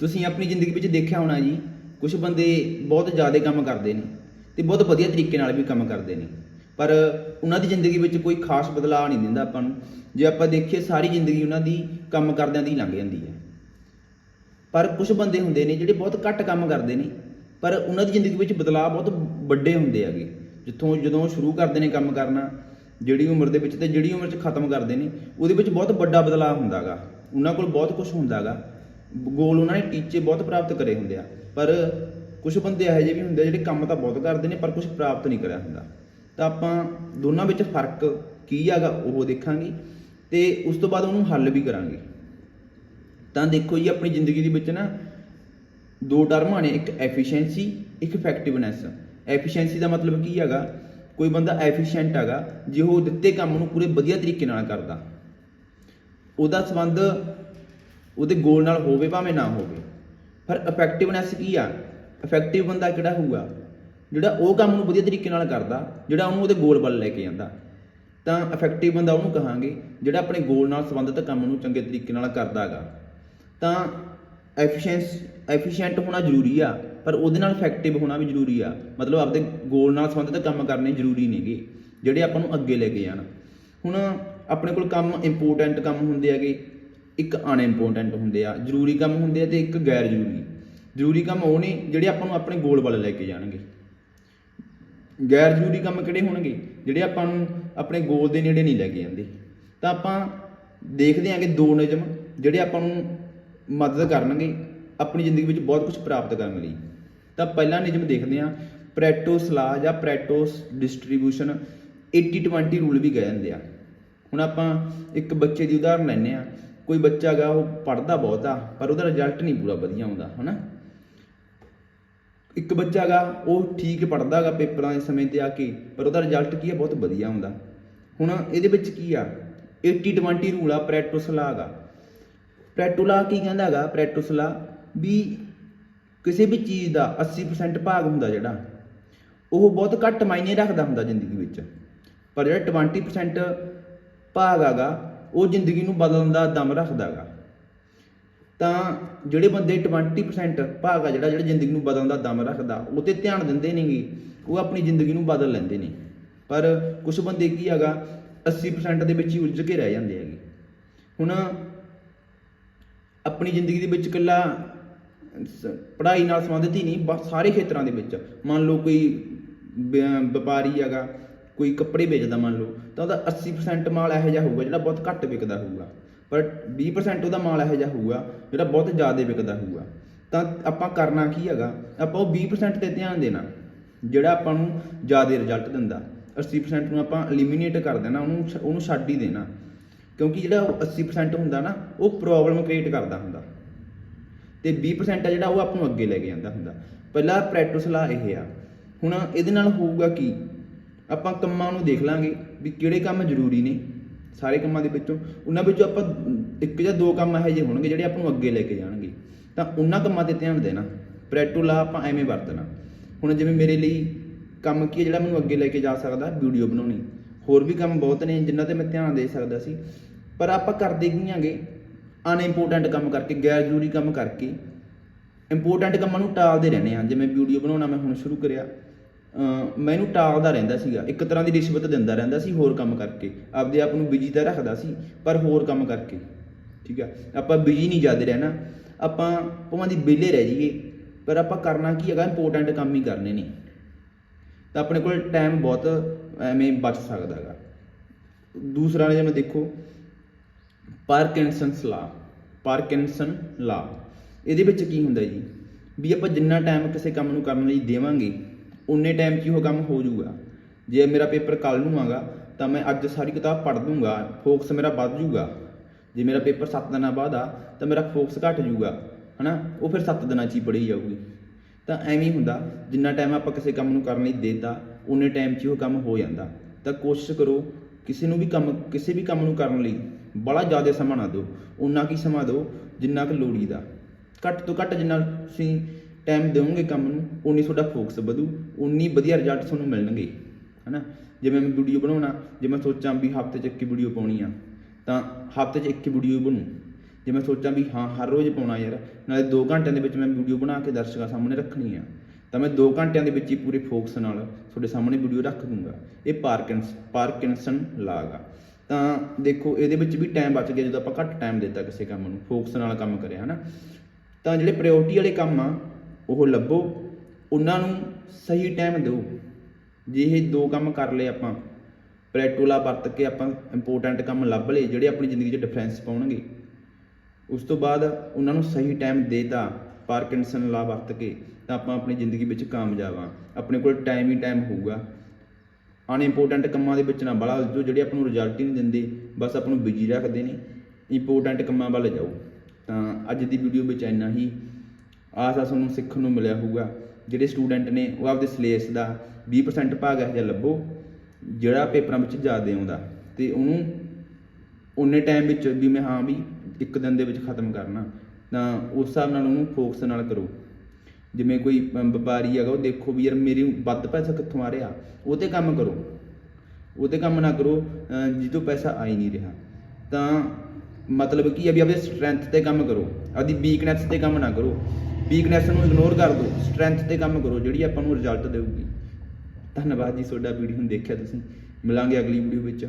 ਤੁਸੀਂ ਆਪਣੀ ਜ਼ਿੰਦਗੀ ਵਿੱਚ ਦੇਖਿਆ ਹੋਣਾ ਜੀ ਕੁਝ ਬੰਦੇ ਬਹੁਤ ਜ਼ਿਆਦਾ ਕੰਮ ਕਰਦੇ ਨੇ ਤੇ ਬਹੁਤ ਵਧੀਆ ਤਰੀਕੇ ਨਾਲ ਵੀ ਕੰਮ ਕਰਦੇ ਨੇ। ਪਰ ਉਹਨਾਂ ਦੀ ਜ਼ਿੰਦਗੀ ਵਿੱਚ ਕੋਈ ਖਾਸ ਬਦਲਾਅ ਨਹੀਂ ਦਿੰਦਾ ਆਪਾਂ ਨੂੰ। ਜੇ ਆਪਾਂ ਦੇਖੀਏ ਸਾਰੀ ਜ਼ਿੰਦਗੀ ਉਹਨਾਂ ਦੀ ਕੰਮ ਕਰਦਿਆਂ ਦੀ ਲੰਘ ਜਾਂਦੀ ਹੈ। ਪਰ ਕੁਝ ਬੰਦੇ ਹੁੰਦੇ ਨੇ ਜਿਹੜੇ ਬਹੁਤ ਘੱਟ ਕੰਮ ਕਰਦੇ ਨੇ, ਪਰ ਉਹਨਾਂ ਦੀ ਜ਼ਿੰਦਗੀ ਵਿੱਚ ਬਦਲਾਅ ਬਹੁਤ ਵੱਡੇ ਹੁੰਦੇ ਹੈਗੇ। ਜਿੱਥੋਂ ਜਦੋਂ ਸ਼ੁਰੂ ਕਰਦੇ ਨੇ ਕੰਮ ਕਰਨਾ, ਜਿਹੜੀ ਉਮਰ ਦੇ ਵਿੱਚ ਤੇ ਜਿਹੜੀ ਉਮਰ 'ਚ ਖਤਮ ਕਰਦੇ ਨੇ, ਉਹਦੇ ਵਿੱਚ ਬਹੁਤ ਵੱਡਾ ਬਦਲਾਅ ਹੁੰਦਾਗਾ। ਉਹਨਾਂ ਕੋਲ ਬਹੁਤ ਕੁਝ ਹੁੰਦਾਗਾ। ਗੋਲ ਉਹਨਾਂ ਨੇ ਟੀਚੇ ਬਹੁਤ ਪ੍ਰਾਪਤ ਕਰੇ ਹੁੰਦੇ ਆ। ਪਰ ਕੁਝ ਬੰਦੇ ਇਹੋ ਜਿਹੇ ਵੀ ਹੁੰਦੇ ਆ ਜਿਹੜੇ ਕੰਮ ਤਾਂ ਬਹੁਤ ਕਰਦੇ ਨੇ, ਪਰ ਕੁਝ ਪ੍ਰਾਪਤ ਨਹੀਂ ਕਰਿਆ ਹੁੰਦਾ। ਤਾਂ ਆਪਾਂ ਦੋਨਾਂ ਵਿੱਚ ਫ਼ਰਕ ਕੀ ਹੈਗਾ ਉਹ ਦੇਖਾਂਗੇ ਤੇ ਉਸ ਤੋਂ ਬਾਅਦ ਉਹਨੂੰ ਹੱਲ ਵੀ ਕਰਾਂਗੇ। ਤਾਂ ਦੇਖੋ ਜੀ, ਆਪਣੀ ਜ਼ਿੰਦਗੀ ਦੇ ਵਿੱਚ ਨਾ ਦੋ ਟਰਮਾਂ ਨੇ, ਇੱਕ ਐਫੀਸ਼ੀਐਂਸੀ ਇੱਕ ਇਫੈਕਟਿਵਨੈਸ ਐਫੀਸ਼ੀਐਂਸੀ ਦਾ ਮਤਲਬ ਕੀ ਹੈਗਾ, ਕੋਈ ਬੰਦਾ ਐਫੀਸ਼ੀਐਂਟ ਹੈਗਾ, ਜੇ ਉਹ ਦਿੱਤੇ ਕੰਮ ਨੂੰ ਪੂਰੇ ਵਧੀਆ ਤਰੀਕੇ ਨਾਲ ਕਰਦਾ, ਉਹਦਾ ਸੰਬੰਧ ਉਹਦੇ ਗੋਲ ਨਾਲ ਹੋਵੇ ਭਾਵੇਂ ਨਾ ਹੋਵੇ। ਪਰ ਇਫੈਕਟਿਵਨੈਸ ਕੀ ਆ? ਇਫੈਕਟਿਵ ਬੰਦਾ ਕਿਹੜਾ ਹੋਊਗਾ? ਜਿਹੜਾ ਉਹ ਕੰਮ ਨੂੰ ਵਧੀਆ ਤਰੀਕੇ ਨਾਲ ਕਰਦਾ, ਜਿਹੜਾ ਉਹਨੂੰ ਉਹਦੇ ਗੋਲ ਵੱਲ ਲੈ ਕੇ ਜਾਂਦਾ। ਤਾਂ ਇਫੈਕਟਿਵ ਬੰਦਾ ਉਹਨੂੰ ਕਹਾਂਗੇ, ਜਿਹੜਾ ਆਪਣੇ ਗੋਲ ਨਾਲ ਸੰਬੰਧਿਤ ਕੰਮ ਨੂੰ ਚੰਗੇ ਤਰੀਕੇ ਨਾਲ ਕਰਦਾ ਹੈਗਾ ਤਾਂ ਐਫੀਸ਼ੀਐਂਸ ਐਫੀਸ਼ੀਐਂਟ ਹੋਣਾ ਜ਼ਰੂਰੀ ਆ, ਪਰ ਉਹਦੇ ਨਾਲ ਇਫੈਕਟਿਵ ਹੋਣਾ ਵੀ ਜ਼ਰੂਰੀ ਆ। ਮਤਲਬ ਆਪਦੇ ਗੋਲ ਨਾਲ ਸੰਬੰਧਿਤ ਕੰਮ ਕਰਨੇ ਜ਼ਰੂਰੀ ਨੇਗੇ, ਜਿਹੜੇ ਆਪਾਂ ਨੂੰ ਅੱਗੇ ਲੈ ਕੇ ਜਾਣ। ਹੁਣ ਆਪਣੇ ਕੋਲ ਕੰਮ ਇੰਪੋਰਟੈਂਟ ਕੰਮ ਹੁੰਦੇ ਹੈਗੇ ਇੱਕ ਅਨਇੰਪੋਰਟੈਂਟ ਹੁੰਦੇ ਆ, ਜ਼ਰੂਰੀ ਕੰਮ ਹੁੰਦੇ ਆ ਤੇ ਇੱਕ ਗੈਰ ਜ਼ਰੂਰੀ। ਜ਼ਰੂਰੀ ਕੰਮ ਉਹ ਨੇ ਜਿਹੜੇ ਆਪਾਂ ਨੂੰ ਆਪਣੇ ਗੋਲ ਵੱਲ ਲੈ ਕੇ ਜਾਣਗੇ। ਗੈਰ ਜ਼ਰੂਰੀ ਕੰਮ ਕਿਹੜੇ ਹੋਣਗੇ? ਜਿਹੜੇ ਆਪਾਂ ਨੂੰ ਆਪਣੇ ਗੋਲ ਦੇ ਨੇੜੇ ਨਹੀਂ ਲੈ ਕੇ ਜਾਂਦੇ। ਤਾਂ ਆਪਾਂ ਦੇਖਦੇ ਹਾਂ ਕਿ ਦੋ ਨਿਯਮ ਜਿਹੜੇ ਆਪਾਂ ਨੂੰ ਮਦਦ ਕਰਨਗੇ ਆਪਣੀ ਜ਼ਿੰਦਗੀ ਵਿੱਚ ਬਹੁਤ ਕੁਝ ਪ੍ਰਾਪਤ ਕਰਨ ਲਈ। ਤਾਂ ਪਹਿਲਾ ਨਿਯਮ ਦੇਖਦੇ ਹਾਂ ਪ੍ਰੈਟੋਸ ਲਾ ਜਾਂ ਪ੍ਰੈਟੋਸ ਡਿਸਟ੍ਰੀਬਿਊਸ਼ਨ 80-20 ਰੂਲ ਵੀ ਕਹਿ ਜਾਂਦੇ ਆ। ਹੁਣ ਆਪਾਂ ਇੱਕ ਬੱਚੇ ਦੀ ਉਦਾਹਰਨ ਲੈਂਦੇ ਆ। ਕੋਈ ਬੱਚਾ ਹੈਗਾ, ਉਹ ਪੜ੍ਹਦਾ ਬਹੁਤ ਆ, ਪਰ ਉਹਦਾ ਰਿਜ਼ਲਟ ਨਹੀਂ ਪੂਰਾ ਵਧੀਆ ਆਉਂਦਾ, ਹਨਾ? ਇੱਕ ਬੱਚਾ ਗਾ ਉਹ ਠੀਕ ਪੜ੍ਹਦਾ ਗਾ ਪੇਪਰਾਂ ਦੇ ਸਮੇਂ ਤੇ ਆ ਕੇ, ਪਰ ਉਹਦਾ ਰਿਜ਼ਲਟ ਕੀ ਆ, ਬਹੁਤ ਵਧੀਆ ਆਉਂਦਾ। ਹੁਣ ਇਹਦੇ ਵਿੱਚ ਕੀ ਆ? 80 20 ਰੂਲ ਆ ਪ੍ਰੈਟੋਸਲਾ ਗਾ ਪ੍ਰੈਟੋ ਕੀ ਕਹਿੰਦਾ ਹੈਗਾ? ਪ੍ਰੈਟੋਸਲਾ ਵੀ ਕਿਸੇ ਵੀ ਚੀਜ਼ ਦਾ 80% ਭਾਗ ਹੁੰਦਾ ਜਿਹੜਾ, ਉਹ ਬਹੁਤ ਘੱਟ ਮਾਇਨੇ ਰੱਖਦਾ ਹੁੰਦਾ ਜ਼ਿੰਦਗੀ ਵਿੱਚ। ਪਰ ਜਿਹੜਾ 20% ਭਾਗ ਹੈਗਾ ਉਹ ਜ਼ਿੰਦਗੀ ਨੂੰ ਬਦਲਣ ਦਾ ਦਮ ਰੱਖਦਾ ਹੈਗਾ। ਤਾਂ ਜਿਹੜੇ ਬੰਦੇ 20% ਭਾਗ ਆ ਜਿਹੜਾ ਜਿਹੜਾ ਜ਼ਿੰਦਗੀ ਨੂੰ ਬਦਲਣ ਦਾ ਦਮ ਰੱਖਦਾ, ਉਹ ਤੇ ਧਿਆਨ ਦਿੰਦੇ ਨੇਗੇ ਉਹ ਆਪਣੀ ਜ਼ਿੰਦਗੀ ਨੂੰ ਬਦਲ ਲੈਂਦੇ ਨੇ। ਪਰ ਕੁਝ ਬੰਦੇ ਕੀ ਹੈਗਾ 80% ਦੇ ਵਿੱਚ ਹੀ ਉਲਝ ਕੇ ਰਹਿ ਜਾਂਦੇ ਹੈਗੇ। ਹੁਣ ਆਪਣੀ ਜ਼ਿੰਦਗੀ ਦੇ ਵਿੱਚ ਇਕੱਲਾ ਸ- ਪੜ੍ਹਾਈ ਨਾਲ ਸੰਬੰਧਿਤ ਹੀ ਨਹੀਂ ਸਾਰੇ ਖੇਤਰਾਂ ਦੇ ਵਿੱਚ। ਮੰਨ ਲਓ ਕੋਈ ਵਪਾਰੀ ਹੈਗਾ ਕੋਈ ਕੱਪੜੇ ਵੇਚਦਾ ਮੰਨ ਲਓ, ਤਾਂ ਉਹਦਾ 80% ਮਾਲ ਇਹੋ ਜਿਹਾ ਹੋਊਗਾ ਜਿਹੜਾ ਬਹੁਤ ਘੱਟ ਵਿਕਦਾ ਹੋਊਗਾ। ਪਰ 20% ਉਹਦਾ ਮਾਲ ਇਹੋ ਜਿਹਾ ਹੋਊਗਾ ਜਿਹੜਾ ਬਹੁਤ ਜ਼ਿਆਦਾ ਵਿਕਦਾ ਹੋਊਗਾ। ਤਾਂ ਆਪਾਂ ਕਰਨਾ ਕੀ ਹੈਗਾ? ਆਪਾਂ ਉਹ 20% ਤੇ ਧਿਆਨ ਦੇਣਾ, ਜਿਹੜਾ ਆਪਾਂ ਨੂੰ ਜ਼ਿਆਦਾ ਰਿਜ਼ਲਟ ਦਿੰਦਾ। 80% ਨੂੰ ਆਪਾਂ ਐਲੀਮੀਨੇਟ ਕਰ ਦੇਣਾ, ਉਹਨੂੰ ਉਹਨੂੰ ਛੱਡ ਹੀ ਦੇਣਾ। ਕਿਉਂਕਿ ਜਿਹੜਾ ਉਹ 80% ਹੁੰਦਾ ਨਾ, ਉਹ ਪ੍ਰੋਬਲਮ ਕ੍ਰੀਏਟ ਕਰਦਾ ਹੁੰਦਾ। ਤੇ 20% ਆ ਜਿਹੜਾ ਉਹ ਆਪ ਨੂੰ ਅੱਗੇ ਲੈ ਕੇ ਜਾਂਦਾ ਹੁੰਦਾ। ਪਹਿਲਾ ਪ੍ਰੈਕਟਿਸ ਲਾ ਇਹ ਆ। ਹੁਣ ਇਹਦੇ ਨਾਲ ਹੋਊਗਾ ਕੀ? ਆਪਾਂ ਕੰਮਾਂ ਨੂੰ ਦੇਖ ਲਾਂਗੇ ਵੀ ਕਿਹੜੇ ਕੰਮ ਜ਼ਰੂਰੀ ਨੇ ਸਾਰੇ ਕੰਮਾਂ ਦੇ ਵਿੱਚੋਂ। ਉਹਨਾਂ ਵਿੱਚੋਂ ਆਪਾਂ ਇੱਕ ਜਾਂ ਦੋ ਕੰਮ ਇਹੋ ਜਿਹੇ ਹੋਣਗੇ ਜਿਹੜੇ ਆਪਾਂ ਨੂੰ ਅੱਗੇ ਲੈ ਕੇ ਜਾਣਗੇ। ਤਾਂ ਉਹਨਾਂ ਕੰਮਾਂ ਤੇ ਧਿਆਨ ਦੇਣਾ। ਪ੍ਰੈਕਟੋ ਲਾ ਆਪਾਂ ਐਵੇਂ ਵਰਤਣਾ। ਹੁਣ ਜਿਵੇਂ ਮੇਰੇ ਲਈ ਕੰਮ ਕੀ ਹੈ ਜਿਹੜਾ ਮੈਨੂੰ ਅੱਗੇ ਲੈ ਕੇ ਜਾ ਸਕਦਾ? ਵੀਡੀਓ ਬਣਾਉਣੀ। ਹੋਰ ਵੀ ਕੰਮ ਬਹੁਤ ਨੇ ਜਿਨ੍ਹਾਂ ਤੇ ਮੈਂ ਧਿਆਨ ਦੇ ਸਕਦਾ ਸੀ। ਪਰ ਆਪਾਂ ਕਰਦੇ ਕੀ ਆਂਗੇ? ਅਨਇੰਪੋਰਟੈਂਟ ਕੰਮ ਕਰਕੇ, ਗੈਰ ਜ਼ਰੂਰੀ ਕੰਮ ਕਰਕੇ ਇੰਪੋਰਟੈਂਟ ਕੰਮਾਂ ਨੂੰ ਟਾਲਦੇ ਰਹਿੰਦੇ ਆ ਜਿਵੇਂ ਵੀਡੀਓ ਬਣਾਉਣਾ ਮੈਂ ਹੁਣ ਸ਼ੁਰੂ ਕਰਿਆ। ਮੈਨੂੰ ਟਾਲਦਾ ਰਹਿੰਦਾ ਸੀਗਾ, ਇੱਕ ਤਰ੍ਹਾਂ ਦੀ ਰਿਸ਼ਵਤ ਦਿੰਦਾ ਰਹਿੰਦਾ ਸੀ ਹੋਰ ਕੰਮ ਕਰਕੇ, ਆਪਦੇ ਆਪ ਨੂੰ ਬਿਜ਼ੀ ਤਾਂ ਰੱਖਦਾ ਸੀ, ਪਰ ਹੋਰ ਕੰਮ ਕਰਕੇ, ਠੀਕ ਆ? ਆਪਾਂ ਬਿਜ਼ੀ ਨਹੀਂ ਜਾਂਦੇ ਰਹਿਣਾ, ਆਪਾਂ ਭਾਵੇਂ ਦੀ ਵਿਹਲੇ ਰਹਿ ਜਾਈਏ, ਪਰ ਆਪਾਂ ਕਰਨਾ ਕੀ ਹੈਗਾ ਇੰਪੋਰਟੈਂਟ ਕੰਮ ਹੀ ਕਰਨੇ ਨੇ। ਤਾਂ ਆਪਣੇ ਕੋਲ ਟਾਈਮ ਬਹੁਤ ਐਵੇਂ ਬਚ ਸਕਦਾ ਹੈਗਾ। ਦੂਸਰਾ ਨੇ ਜਿਵੇਂ ਦੇਖੋ ਪਾਰਕਿੰਸਨਸ ਲਾ ਪਾਰਕਿੰਸਨ ਲਾ ਇਹਦੇ ਵਿੱਚ ਕੀ ਹੁੰਦਾ ਜੀ? ਵੀ ਆਪਾਂ ਜਿੰਨਾ ਟਾਈਮ ਕਿਸੇ ਕੰਮ ਨੂੰ ਕਰਨ ਲਈ ਦੇਵਾਂਗੇ ਉਨੇ ਟਾਈਮ 'ਚ ਹੀ ਉਹ ਕੰਮ ਹੋ ਜਾਊਗਾ। ਜੇ ਮੇਰਾ ਪੇਪਰ ਕੱਲ ਨੂੰ ਆਗਾ ਤਾਂ ਮੈਂ ਅੱਜ ਸਾਰੀ ਕਿਤਾਬ ਪੜ੍ਹ ਦੂੰਗਾ ਫੋਕਸ ਮੇਰਾ ਵੱਧ ਜਾਊਗਾ। ਜੇ ਮੇਰਾ ਪੇਪਰ 7 ਦਿਨਾਂ ਬਾਅਦ ਆ, ਤਾਂ ਮੇਰਾ ਫੋਕਸ ਘਟ ਜਾਊਗਾ, ਹਨਾ? ਉਹ ਫਿਰ 7 ਦਿਨਾਂ 'ਚ ਹੀ ਪੜ੍ਹੀ ਜਾਊਗੀ। ਤਾਂ ਐਵੇਂ ਹੀ ਹੁੰਦਾ, ਜਿੰਨਾ ਟਾਈਮ ਆਪਾਂ ਕਿਸੇ ਕੰਮ ਨੂੰ ਕਰਨ ਲਈ ਦੇਤਾ, ਉਨੇ ਟਾਈਮ 'ਚ ਹੀ ਉਹ ਕੰਮ ਹੋ ਜਾਂਦਾ। ਤਾਂ ਕੋਸ਼ਿਸ਼ ਕਰੋ, ਕਿਸੇ ਨੂੰ ਵੀ ਕੰਮ, ਕਿਸੇ ਵੀ ਕੰਮ ਨੂੰ ਕਰਨ ਲਈ ਬੜਾ ਜ਼ਿਆਦਾ ਸਮਾਂ ਨਾ ਦਿਓ। ਉਨਾ ਕੀ ਸਮਾਂ ਦਿਓ, ਜਿੰਨਾ ਕੁ ਲੋੜੀਦਾ। ਘੱਟ ਤੋਂ ਘੱਟ ਜਿੰਨਾ ਤੁਸੀਂ ਟਾਈਮ ਦਿਓਗੇ ਕੰਮ ਨੂੰ ਉਨੀ ਤੁਹਾਡਾ ਫੋਕਸ ਵਧੂ ਉਨੀ ਵਧੀਆ ਰਿਜ਼ਲਟ ਤੁਹਾਨੂੰ ਮਿਲਣਗੇ, ਹਨਾ? ਜਿਵੇਂ ਮੈਂ ਵੀਡੀਓ ਬਣਾਉਣਾ, ਜੇ ਮੈਂ ਸੋਚਾਂ ਵੀ ਹਫ਼ਤੇ 'ਚ ਇੱਕ ਵੀਡੀਓ ਪਾਉਣੀ ਆ, ਤਾਂ ਹਫ਼ਤੇ 'ਚ ਇੱਕ ਵੀਡੀਓ ਬਣੂ। ਜੇ ਮੈਂ ਸੋਚਾਂ ਵੀ ਹਾਂ, ਹਰ ਰੋਜ਼ ਪਾਉਣਾ ਯਾਰ, ਨਾਲੇ 2 ਘੰਟਿਆਂ ਦੇ ਵਿੱਚ ਮੈਂ ਵੀਡੀਓ ਬਣਾ ਕੇ ਦਰਸ਼ਕਾਂ ਸਾਹਮਣੇ ਰੱਖਣੀ ਆ, ਤਾਂ ਮੈਂ 2 ਘੰਟਿਆਂ ਦੇ ਵਿੱਚ ਹੀ ਪੂਰੇ ਫੋਕਸ ਨਾਲ ਤੁਹਾਡੇ ਸਾਹਮਣੇ ਵੀਡੀਓ ਰੱਖ ਦੂੰਗਾ। ਇਹ ਪਾਰਕਿੰਸ ਪਾਰਕਿੰਸਨ ਲਾਗ ਆ। ਤਾਂ ਦੇਖੋ, ਇਹਦੇ ਵਿੱਚ ਵੀ ਟਾਈਮ ਬਚ ਗਿਆ, ਜਦੋਂ ਆਪਾਂ ਘੱਟ ਟਾਈਮ ਦਿੱਤਾ ਕਿਸੇ ਕੰਮ ਨੂੰ ਫੋਕਸ ਨਾਲ ਕੰਮ ਕਰਿਆ, ਹਨਾ? ਤਾਂ ਜਿਹੜੇ ਪ੍ਰਾਇੋਰਟੀ ਵਾਲੇ ਕੰਮ ਆ ਉਹ ਲੱਭੋ, ਉਹਨਾਂ ਨੂੰ ਸਹੀ ਟਾਈਮ ਦਿਓ। ਜੇ ਇਹ ਦੋ ਕੰਮ ਕਰ ਲਏ ਆਪਾਂ ਪ੍ਰੈਟੋਲਾ ਵਰਤ ਕੇ ਆਪਾਂ ਇੰਪੋਰਟੈਂਟ ਕੰਮ ਲੱਭ ਲਏ, ਜਿਹੜੇ ਆਪਣੀ ਜ਼ਿੰਦਗੀ 'ਚ ਡਿਫਰੈਂਸ ਪਾਉਣਗੇ। ਉਸ ਤੋਂ ਬਾਅਦ ਉਹਨਾਂ ਨੂੰ ਸਹੀ ਟਾਈਮ ਦੇਤਾ ਪਾਰਕਿੰਸਨ ਲਾ ਵਰਤ ਕੇ, ਤਾਂ ਆਪਾਂ ਆਪਣੀ ਜ਼ਿੰਦਗੀ ਵਿੱਚ ਕਾਮਯਾਬ ਆ ਆਪਣੇ ਕੋਲ ਟਾਈਮ ਹੀ ਟਾਈਮ ਹੋਊਗਾ। ਅਨਇੰਪੋਰਟੈਂਟ ਕੰਮਾਂ ਦੇ ਵਿੱਚ ਨਾ ਬੜਾ ਉਲਝੋ ਜਿਹੜੇ ਆਪਾਂ ਨੂੰ ਰਿਜ਼ਲਟ ਹੀ ਨਹੀਂ ਦਿੰਦੇ, ਬਸ ਆਪਾਂ ਨੂੰ ਬਿਜ਼ੀ ਰੱਖਦੇ ਨੇ। ਇੰਪੋਰਟੈਂਟ ਕੰਮਾਂ ਵੱਲ ਜਾਓ। ਤਾਂ ਅੱਜ ਦੀ ਵੀਡੀਓ ਵਿੱਚ ਇੰਨਾ ਹੀ। ਆਸ ਆ ਤੁਹਾਨੂੰ ਸਿੱਖਣ ਨੂੰ ਮਿਲਿਆ ਹੋਊਗਾ। ਜਿਹੜੇ ਸਟੂਡੈਂਟ ਨੇ ਉਹ ਆਪਦੇ ਸਿਲੇਬਸ ਦਾ 20% ਭਾਗ ਇਹੋ ਜਿਹਾ ਲੱਭੋ ਜਿਹੜਾ ਪੇਪਰਾਂ ਵਿੱਚ ਜ਼ਿਆਦਾ ਆਉਂਦਾ। ਤੇ ਉਹਨੂੰ ਉਨੇ ਟਾਈਮ ਵਿੱਚ ਵੀ ਮੈਂ ਹਾਂ ਵੀ ਇੱਕ ਦਿਨ ਦੇ ਵਿੱਚ ਖਤਮ ਕਰਨਾ। ਤਾਂ ਉਸ ਹਿਸਾਬ ਨਾਲ ਉਹਨੂੰ ਫੋਕਸ ਨਾਲ ਕਰੋ। ਜਿਵੇਂ ਕੋਈ ਵਪਾਰੀ ਹੈਗਾ ਉਹ ਦੇਖੋ ਵੀ ਯਾਰ ਮੇਰੀ ਵੱਧ ਪੈਸਾ ਕਿੱਥੋਂ ਆ ਰਿਹਾ? ਉਹ ਤੇ ਕੰਮ ਕਰੋ। ਉਹ ਤੇ ਕੰਮ ਨਾ ਕਰੋ ਅਹ, ਜਿੱਥੋਂ ਪੈਸਾ ਆ ਹੀ ਨਹੀਂ ਰਿਹਾ। ਤਾਂ ਮਤਲਬ ਕੀ ਹੈ ਵੀ ਆਪਦੇ ਸਟਰੈਂਥ ਤੇ ਕੰਮ ਕਰੋ। ਆਪਦੀ ਵੀਕਨੈਸ ਤੇ ਕੰਮ ਨਾ ਕਰੋ। ਵੀਕਨੈਸ ਨੂੰ ਇਗਨੋਰ ਕਰ ਦਿਓ ਸਟਰੈਂਥ ਤੇ ਕੰਮ ਕਰੋ, ਜਿਹੜੀ ਆਪਾਂ ਨੂੰ ਰਿਜ਼ਲਟ ਦੇਊਗੀ। ਧੰਨਵਾਦ ਜੀ, ਤੁਹਾਡਾ ਵੀਡੀਓ ਨੂੰ ਦੇਖਿਆ ਤੁਸੀਂ। ਮਿਲਾਂਗੇ ਅਗਲੀ ਵੀਡੀਓ ਵਿੱਚ।